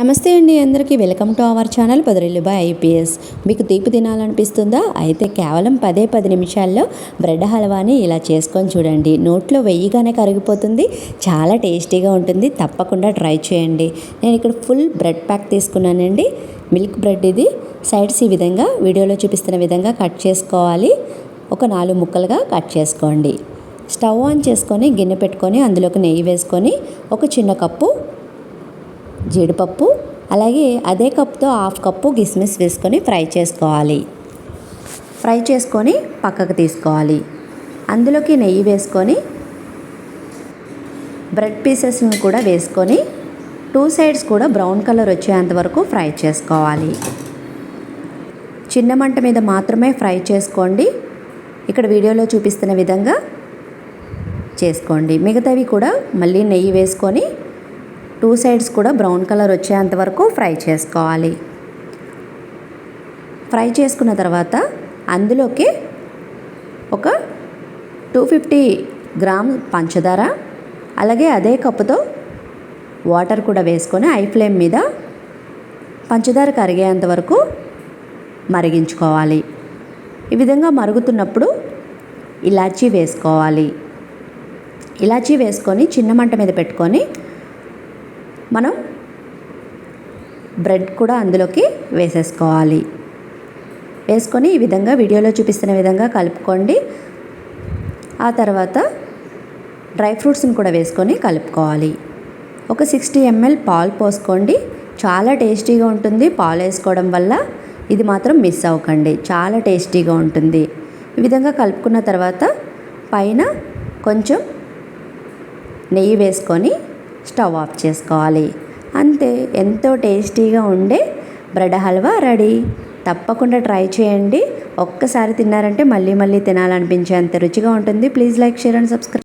నమస్తే అండి అందరికీ welcome to our channel Padarellu by IPS. మీకు తీపి తినాలనిపిస్తుందా? అయితే కేవలం పదే పది నిమిషాల్లో బ్రెడ్ హల్వాని ఇలా చేసుకొని చూడండి. నోట్లో వెయ్యిగానే కరిగిపోతుంది. చాలా టేస్టీగా ఉంటుంది. తప్పకుండా ట్రై చేయండి. నేను ఇక్కడ ఫుల్ బ్రెడ్ ప్యాక్ తీసుకున్నానండి. మిల్క్ బ్రెడ్ ఇది. సైడ్స్ ఈ విధంగా వీడియోలో చూపిస్తున్న విధంగా కట్ చేసుకోవాలి. ఒక నాలుగు ముక్కలుగా కట్ చేసుకోండి. స్టవ్ ఆన్ చేసుకొని గిన్నె పెట్టుకొని అందులోకి నెయ్యి వేసుకొని ఒక చిన్న కప్పు జీడిపప్పు అలాగే అదే కప్తో హాఫ్ కప్పు కిస్మిస్ వేసుకొని ఫ్రై చేసుకోవాలి. ఫ్రై చేసుకొని పక్కకు తీసుకోవాలి. అందులోకి నెయ్యి వేసుకొని బ్రెడ్ పీసెస్ని కూడా వేసుకొని టూ సైడ్స్ కూడా బ్రౌన్ కలర్ వచ్చేంత వరకు ఫ్రై చేసుకోవాలి. చిన్న మంట మీద మాత్రమే ఫ్రై చేసుకోండి. ఇక్కడ వీడియోలో చూపిస్తున్న విధంగా చేసుకోండి. మిగతావి కూడా మళ్ళీ నెయ్యి వేసుకొని టూ సైడ్స్ కూడా బ్రౌన్ కలర్ వచ్చేంత వరకు ఫ్రై చేసుకోవాలి. ఫ్రై చేసుకున్న తర్వాత అందులోకి ఒక టూ ఫిఫ్టీ గ్రామ్ పంచదార అలాగే అదే కప్పుతో వాటర్ కూడా వేసుకొని ఐ ఫ్లేమ్ మీద పంచదార కరిగేంత వరకు మరిగించుకోవాలి. ఈ విధంగా మరుగుతున్నప్పుడు ఇలాచీ వేసుకోవాలి. ఇలాచీ వేసుకొని చిన్న మంట మీద పెట్టుకొని మనం బ్రెడ్ కూడా అందులోకి వేసేసుకోవాలి. వేసుకొని ఈ విధంగా వీడియోలో చూపిస్తున్న విధంగా కలుపుకోండి. ఆ తర్వాత డ్రై ఫ్రూట్స్ని కూడా వేసుకొని కలుపుకోవాలి. ఒక సిక్స్టీ ఎంఎల్ పాలు పోసుకోండి. చాలా టేస్టీగా ఉంటుంది పాలు వేసుకోవడం వల్ల. ఇది మాత్రం మిస్ అవ్వకండి. చాలా టేస్టీగా ఉంటుంది. ఈ విధంగా కలుపుకున్న తర్వాత పైన కొంచెం నెయ్యి వేసుకొని స్టవ్ ఆఫ్ చేసుకోవాలి. అంతే ఎంతో టేస్టీగా ఉండే బ్రెడ్ హల్వా రెడీ. తప్పకుండా ట్రై చేయండి. ఒక్కసారి తిన్నారంటే మళ్ళీ మళ్ళీ తినాలనిపించేంత రుచిగా ఉంటుంది. Please like share and subscribe.